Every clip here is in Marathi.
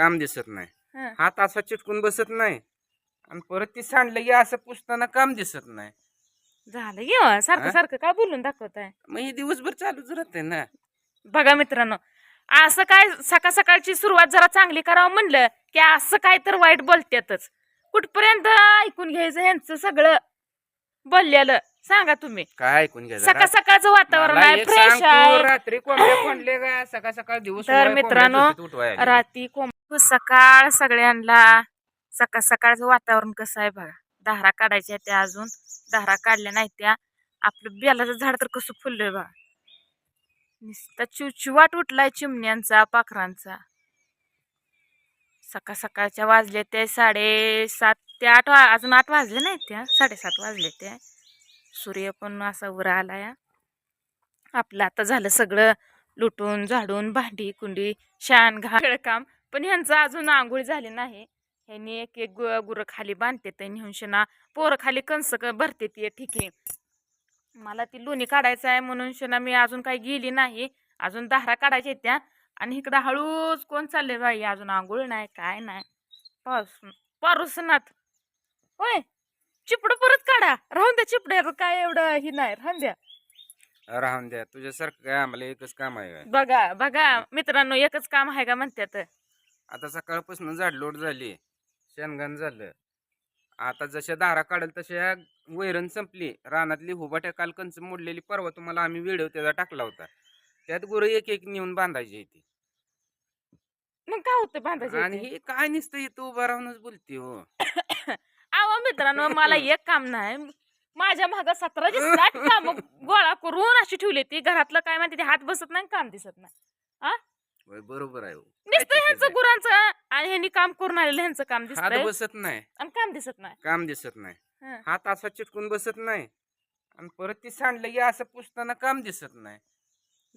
काम दिसत नाही. हं. हात असा चिटकून बसत नाही. आणि परत ती सांडलं की असं पुसताना काम दिसत नाही. झालं की हो, सारखं हा? सारखं काय बोलून दाखवताय? मग हे दिवसभर चालूच राहते ना. बघा मित्रांनो असं काय सकाळ सकाळची सुरुवात जरा चांगली करावं म्हणलं की असं काय तर वाईट बोलत्यातच. कुठपर्यंत ऐकून घ्यायचं ह्यांचं सगळं? बोललेलं सांगा तुम्ही. काय ऐकून घ्या सकाळ. सकाळचं वातावरण मला आहे एक फ्रेश तू, आहे. रात्री कोंबड्या कोंडले का? सकाळ सकाळ दिवस तर कोंबड्या मित्रांनो, झोपेत उठवाय आली. राती कोंब सकाळ सगळ्यांना सकाळ सकाळचं वातावरण कसं आहे बघा. धारा काढायच्या त्या अजून. धारा काढल्या नाही त्या. आपलं बेलाचं झाड तर कसं फुललंय बघा. नुसता चिवचिवाट उठलाय चिमण्यांचा पाखरांचा. सकाळ सकाळच्या वाजले ते साडेसात ते आठ वा अजून आठ वाजले नाही त्या. साडेसात वाजले ते सूर्य पण असा वर आलाय. आपलं आता झालं सगळं. लुटून झाडून भांडी कुंडी शान घाळ काम पण ह्यांचं अजून आंघोळ झाली नाही. ह्यांनी एक एक गुरं खाली बांधते ते नेऊन शेणा पोरं खाली कंस भरते ती ठीक. आहे मला ती लोणी काढायचं आहे म्हणून शेणा मी अजून काही गेली नाही. अजून दहारा काढायच्या त्या. आणि इकडं हळूच कोण चालले बाई? अजून आंघोळ नाही काय नाही. पाऊस पारुसनाथ होय? चिपड परत काढा. राहून द्या चिपड्याचं काय एवढं ही नाही. राहून द्या. राहून द्या. तुझ्यासारखं काय? आम्हाला एकच काम आहे. बघा बघा. मित्रांनो एकच काम आहे का म्हणतात आता सकाळपासून झाडलोट झाली. शेणगण झालं. आता जशा दारा काढल तशा वैरण संपली. रानातली हुबाट्या काल कंच मोडलेली परवा तुम्हाला आम्ही व्हिडिओ त्याचा टाकला होता. त्यात गुरं एक एक नेऊन बांधायची ती. मग काय होतं बांधायचं आणि हे काय नसतं इथं उभा राहूनच बोलते हो. अहो मित्रांनो मला एक काम नाही. माझ्या माग सतराची साठ काम. गोळा करून अशी ठेवली ती घरातलं काय माहिती ते हात बसत नाही काम दिसत नाही. होय, बरोबर आहे हो. नुसतं ह्यांचं? गुरांचं आणि ह्यांनी काम करून आलेलं ह्यांचं काम हात दिसतंय. बसत नाही. आणि काम दिसत नाही. काम दिसत नाही. हं. हात असा चिटकून बसत नाही. आणि परत ती सांडलं की असं पुसताना काम दिसत नाही.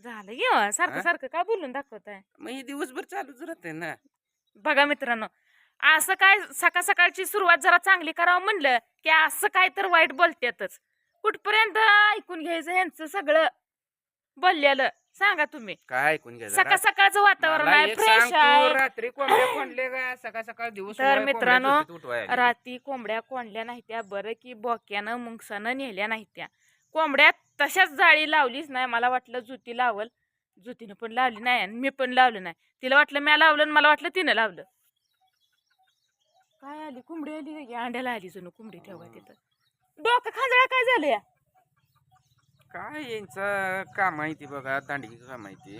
झालं की हो, सारखं हा? सारखं काय बोलून दाखवताय? मग हे दिवसभर चालूच राहते ना. बघा मित्रांनो असं काय सकाळ सकाळची सुरुवात जरा चांगली करावं म्हणलं की असं काय तर वाईट बोलत्यातच. कुठपर्यंत ऐकून घ्यायचं ह्यांचं सगळं? बोललेलं सांगा तुम्ही. काय ऐकून घ्या जरा. सकाळ सकाळचं वातावरण मला आहे एक फ्रेश तू, आहे. रात्री कोंबड्या कोंडले का? सकाळ सकाळ दिवस तर कोंबड्या मित्रांनो, झोपेत उठवाय आली. राती कोंबड्या कोंडल्या नाही त्या बरं की बोक्यानं मुंगसानं नेल्या नाही त्या कोंबड्या तशाच जाळी लावलीच नाही मला वाटलं जुती लावल. जुतीनं पण लावली नाही आणि मी पण लावलं नाही. तिला वाटलं मी लावलं आणि मला वाटलं तिनं लावलं. काय आली? कोंबडी आली अंड्याला आली जणू कोंबडी ठेवा तिथं. डोकं खांजळा काय झालं या काय यांचं काम आहे ती बघा दांडगी काम आहे ती.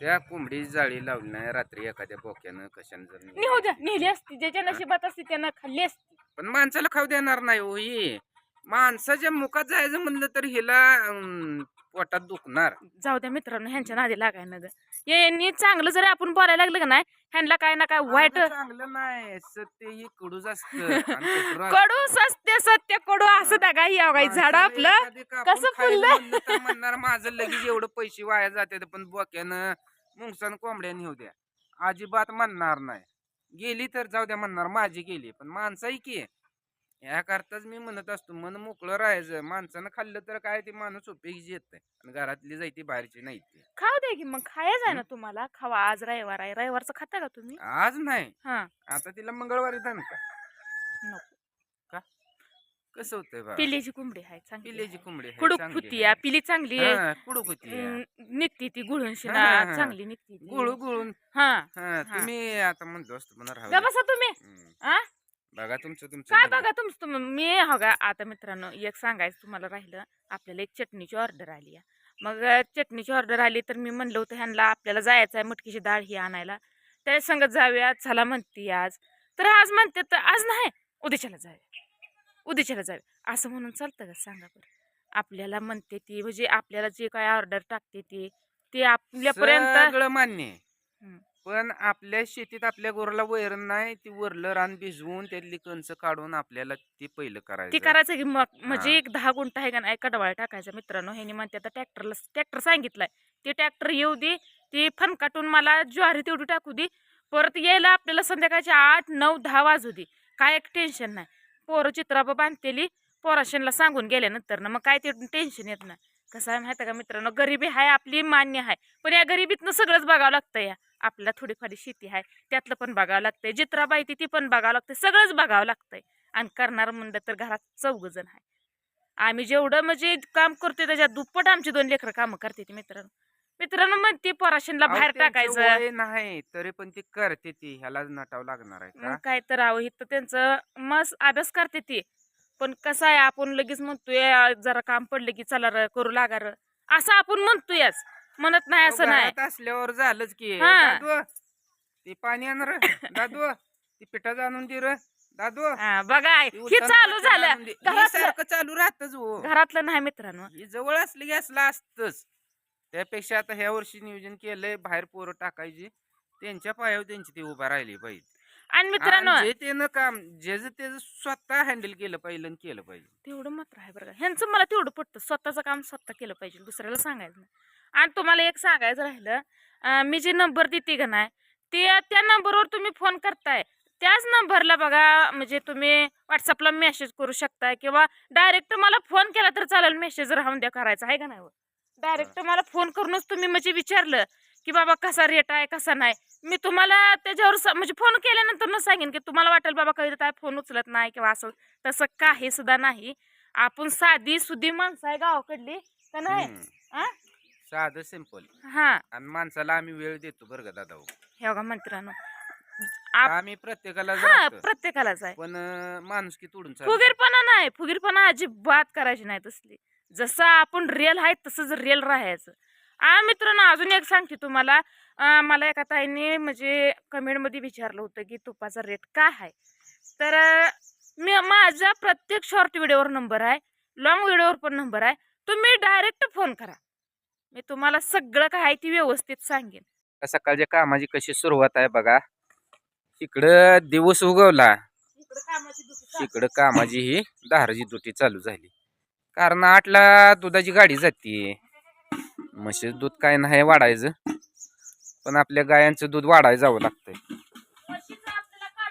त्या कोंबडी जाळी लावली नाही रात्री एखाद्या बोक्यानं कशानं जर नेली. निघू द्या नेली असती ज्याच्या नशिबात असती त्यानं खाल्ली असती. पण माणसाला खाऊ देणार नाही हो ही. माणसाच्या मुखात जायचं म्हणलं तर हिला अं, पोटात दुखणार. जाऊ द्या मित्रांनो ह्यांच्या नादी लागाय ना ग. यांनी चांगलं जरी आपण बोलायला लागलं का नाही ह्यांना काय ना काय वाईट चांगलं नाही सत्य ही कडूच असतं कडू सत्य सत्य कडू असं त्या काही यावं झाड आपलं कसं फुललं? म्हणणार माझं लगेच एवढं पैसे वाया जाते पण बोक्यानं मुंगसन कोंबड्या नेऊ द्या. अजिबात म्हणणार नाही. गेली तर जाऊ द्या म्हणणार माझी गेली. पण माणसाही की या करताच मी म्हणत असतो मन मोकळं राहायचं. माणसानं खाल्लं तर काय ते माणूस उपयोगी येत आणि घरातली जायती बाहेरची नाही ती. खाऊ दे की मग. खायचं आहे ना तुम्हाला. खावा. आज रविवार आहे. रविवारचं खाता का तुम्ही? आज नाही. हा. आता तिला मंगळवारी जाण का? नको. कसं होतंय बा? पिल्याची कोंबडी आहे चांगली आहे. कोंबडी कुडूक फुती. आहे. पिली चांगली आहे. कुडूक होती निघती ती गुळून शिना. चांगली निघती ती. गुळू गुळून. हा तुम्ही आता म्हणतो असतो म्हणा तुम्ही? बघा तुमचं तुमचं काय बघा. बघा तुमचं तुम मी हो का आता मित्रांनो एक सांगायचं तुम्हाला राहिलं आपल्याला एक चटणीची ऑर्डर आली आहे मग अं, चटणीची ऑर्डर आली तर मी म्हणलं होतं ह्यांना आपल्याला जायचं आहे मटकीची डाळ ही आणायला त्या संगत जाऊया चला म्हणते आज तर आज म्हणते तर आज नाही उद्याच्याला जाऊया उद्याच्याला जाऊया असं म्हणून चालतं का सांगा बरं आपल्याला म्हणते ती म्हणजे आपल्याला जे काय ऑर्डर टाकते ती ते आपल्यापर्यंत सगळं मान्य आहे. हम्म. पण आपल्या शेतीत आपल्या गोराला वैरण नाही ती वरलं रान भिजवून त्यातली कंच काढून आपल्याला ते पहिलं ते करायचं. करायचं की मग म्हणजे हा. एक दहा गुंठ आहे का नाही कडवाळ टाकायचं मित्रांनो. ह्यानी म्हणते आता ट्रॅक्टरला ट्रॅक्टर सांगितलंय. ते ट्रॅक्टर येऊ दे ते फन काटून मला ज्वारी तेवढी टाकू दे परत यायला आपल्याला संध्याकाळचे आठ नऊ दहा वाजू दे. काय एक टेन्शन नाही. पोरं चित्राबा बांधतेली पोराशनला सांगून गेल्यानंतर ना मग काय ते टेन्शन येत नाही. कसं आहे माहिती का मित्रांनो गरिबी आहे आपली मान्य आहे पण या गरिबीतनं सगळंच बघावं लागतं या. आपल्याला थोडीफारी शेती आहे त्यातलं पण बघावं लागतंय. जित्राबाई ती ती पण बघावं लागतंय. सगळंच बघावं लागतंय. आणि करणार म्हणलं तर घरात चौघ जण आहे. आम्ही जेवढं म्हणजे काम करतोय त्याच्यात दुप्पट आमची दोन लेकरं कामं करते ती मित्रांनो. मित्रांनो म्हणते पराशनला अहो, बाहेर टाकायचं. नाही तरी पण ती करते ती. ह्याला नटावं लागणार आहे मग काय तर आहो इथं त्यांचं मस्त अभ्यास करते ती. पण कसं आहे आपण लगेच म्हणतोय "आ, जरा काम पडलं की चला करू लागा र. असं आपण म्हणतोयच. म्हणत नाही असं नाही. घरात असल्यावर झालंच की. हा. दादू ती पाणी आण र. दादू ती पिठाचं आणून दे र. दादू हा, बघा ती हे चालू झालं आणून दे. हे घरातलं सारखं चालू राहतच हो. घरातलं नाही मित्रांनो. ही जवळ असली की असलं असतच. त्यापेक्षा आता ह्या वर्षी नियोजन केलंय बाहेर पोरं टाकायची. त्यांच्या पायावर त्यांची ती उभा राहिली पाहिजे आणि मित्रांनो आणि जे त्यानं काम जे त्याचं स्वतः हँडल केलं पाहिजे आणि केलं पाहिजे. तेवढं मात्र आहे बरं का. ह्यांचं मला तेवढं पटतं. स्वतःचं काम स्वतः केलं पाहिजे. दुसऱ्याला सांगायचं नाही. आणि तुम्हाला एक सांगायचं राहिलं अं, मी जे नंबर देते का नाही ते त्या नंबरवर तुम्ही फोन करताय. त्याच नंबरला बघा म्हणजे तुम्ही व्हॉट्सअपला मेसेज करू शकताय किंवा डायरेक्ट मला फोन केला तर चालेल मेसेज राहून द्या करायचा. आहे का नाही डायरेक्ट मला फोन करूनच तुम्ही म्हणजे विचारलं की बाबा कसा रेट आहे कसा नाही मी तुम्हाला त्याच्यावर म्हणजे फोन केल्यानंतर न सांगेन की तुम्हाला वाटेल बाबा कधी काय फोन उचलत नाही किंवा असं तसं काही सुद्धा नाही आपण साधी सुधी माणसं आहे गावाकडली का नाही. आ? साधं सिंपल हा आणि माणसाला आम्ही वेळ देतो बरं का दादा हो. हे बघा मित्रांनो आप- आम्ही प्रत्येकाला हा जातो. प्रत्येकालाच आहे पण माणूस की तोडून चालत. फुगीरपणा नाही फुगीरपणा अजिबात करायची नाही तसली जसं आपण रिअल आहे तसंच रिअल राहायचं आ मित्रांनो अजून एक सांगते तुम्हाला. मला एका ताईने म्हणजे कमेंटमध्ये विचारलं होतं की तुपाचा रेट काय आहे? तर मी माझा प्रत्येक शॉर्ट व्हिडिओवर नंबर आहे. लॉंग व्हिडिओवर पण नंबर आहे. तुम्ही डायरेक्ट फोन करा. मी तुम्हाला सगळं काय आहे ती व्यवस्थित सांगेन. सकाळच्या कामाची कशी सुरुवात आहे बघा. इकडं दिवस उगवला. इकडं कामाची ही धाराची दुटी चालू झाली. कारण आठला दुधाची गाडी जाते. म्हशीचं दूध काय नाही वाढायचं. पण आपल्या गायांचं दूध वाढायला जावं लागतंय.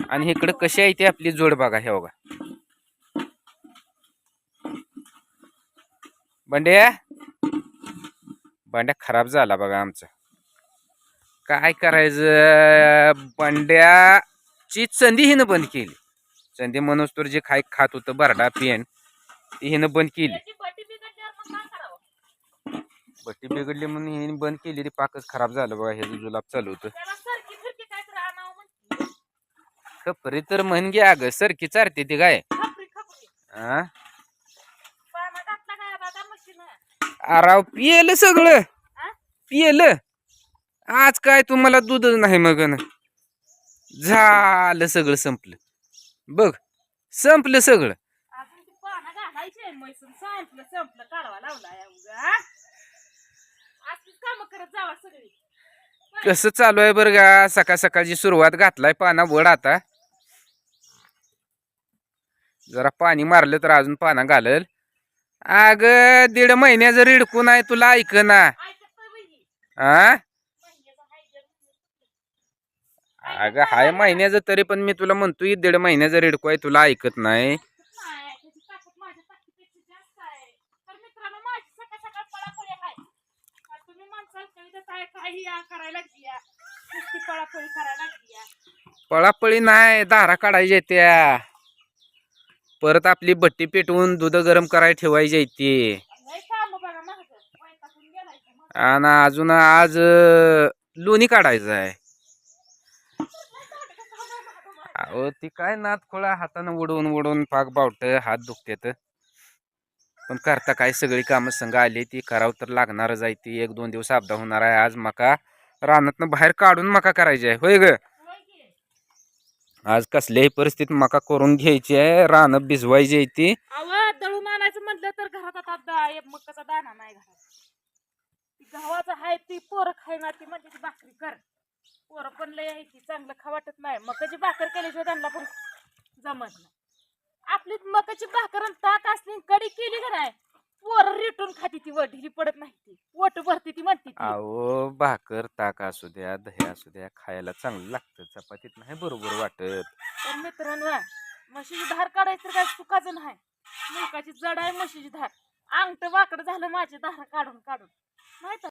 आणि इकडं कशी आहे ती आपली जोड बघा हे बघा. बंड्या? बंड्या खराब झाला बघा आमचा. काय करायचं? बंड्याची चंदी हिनं बंद केली. चंदी मनोज तर जे खाय खात होतं बरडा पेन. ती हिनं बंद केली त्याची बटी बिघडल्यावर मग काय बट्टी बिघडली म्हणून हिने बंद केली ती पाकच खराब झालं बघा हे जुलाब चालू होतं. खपरी तर म्हण घ्या अगं सरकी चारते ती काय? हा अराव पियलं सगळं? पियलं. आज काय तुम्हाला दूधच नाही मग न. झालं सगळं संपलं. बघ संपलं सगळं. संपलं संपलं. काढवा लावला असलीच काम करत जावा सगळी. कसं चालू आहे बरं का सकाळ सकाळची सुरुवात घातलाय पाना वड आता. जरा पाणी मारलं तर अजून पाना घालल. अग दीड महिन्याचं रिडकून आहे तुला ऐक ना आ. अगं हाय महिन्याचं तरी पण मी तुला म्हणतोय दीड महिन्याचं रिडकू आहे तुला ऐकत नाही नाही, त्याची ताकद माझ्या ताकदीपेक्षा जास्त आहे. तर मित्रांनो, माझी सकाळ सकाळ पळापळी आहे. आणि तुम्ही माणसाला करायला लागली या. नुसती पळापळी करायला लागली या. पळापळी नाही दारा काढायच्या त्या परत आपली बट्टी पेटवून दूध गरम करायला ठेवायची आहे ती लय कामं बघा माझं. वैतागून गेलाय की मग. आणि अजून आज अं, लोणी काढायचं आहे. अहो ती काय नात खोळा हातानं उडवून उडवून पाक बावट हात दुखतेत पण करता काय? सगळी कामं संघ आली ती करावं तर लागणारच आहे. ती एक दोन दिवस अपदा होणार आहे. आज मका रानातनं बाहेर काढून मका करायची आहे. होय ग? आज कसल्याही परिस्थितीत मका करून घ्यायची आहे. रानं भिजवायची आहे ती. दळून आणायचं म्हटलं तर घरात आता दा- एक मकाचा दाणा नाही घरात. ती गव्हाचं आहे ती पोरं खायना ती म्हणजे ती भाकरी कर. पोरं पण लय आहे ती. चांगलं खा वाटत नाही. मकाची भाकर केल्याशिवाय त्यांना पण जमत नाही. आपली मकाची भाकर आणि ताक असली कडी केली का नाही पोरं रिटून खाती ती वट ढिली पडत नाही ती वट भरती ती म्हणते ती. अहो भाकर ताक असू द्या दही असू द्या खायला चांगलं लागतं चपातीत नाही बरोबर वाटत. तर मित्रांनो म्हशीची धार काढायचं काय चुकाचं नाही. मुलकाची जड आहे म्हशीची धार. अंगठ वाकड झालं माझी धार काढून काढून. माहीत